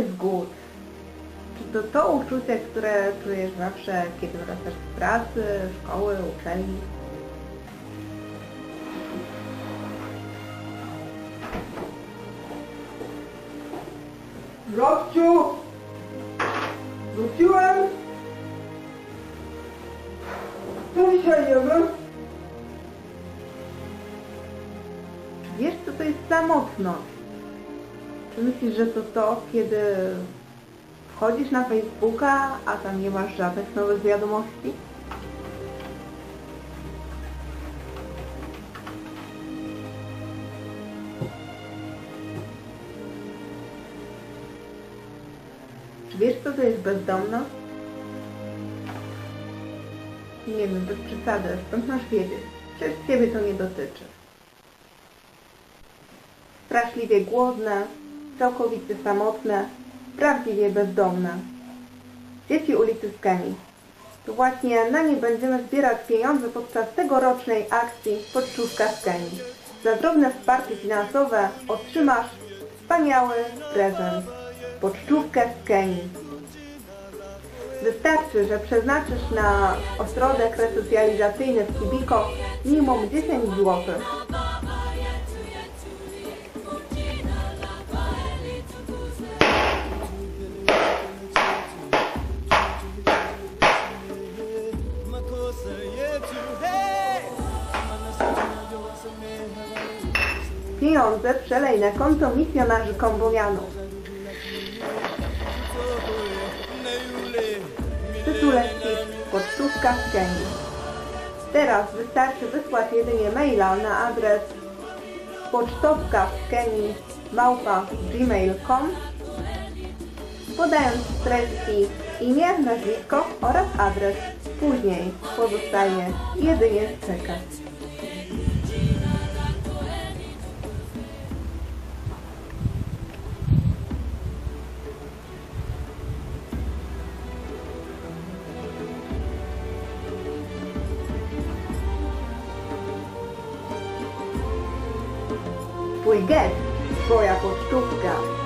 jest głód? Czy to to uczucie, które czujesz zawsze, kiedy wracasz z pracy, szkoły, uczelni? Robciu! Wróciłem! Co dzisiaj jemy? Wiesz, co to jest samotność? Myślisz, że to to, kiedy wchodzisz na Facebooka, a tam nie masz żadnych nowych wiadomości? Czy wiesz, co to jest bezdomność? Nie wiem, bez przesady, skąd masz wiedzieć? Przecież Ciebie to nie dotyczy. Straszliwie głodne, całkowicie samotne, prawdziwie bezdomne. Dzieci ulicy Skeni. To właśnie na nie będziemy zbierać pieniądze podczas tegorocznej akcji Pocztówka Skeni. Za drobne wsparcie finansowe otrzymasz wspaniały prezent. Pocztówkę Skeni. Wystarczy, że przeznaczysz na ośrodek resocjalizacyjny w Kibiko minimum 10 zł. Pieniądze przelej na konto misjonarzy kombonianów. tytule Pocztówka w Kenii. Teraz wystarczy wysłać jedynie maila na adres pocztówka w Kenii małpa gmail.com podając treści imię, nazwisko oraz adres. Później pozostaje jedynie czekać. Twój gest, twoja pocztówka.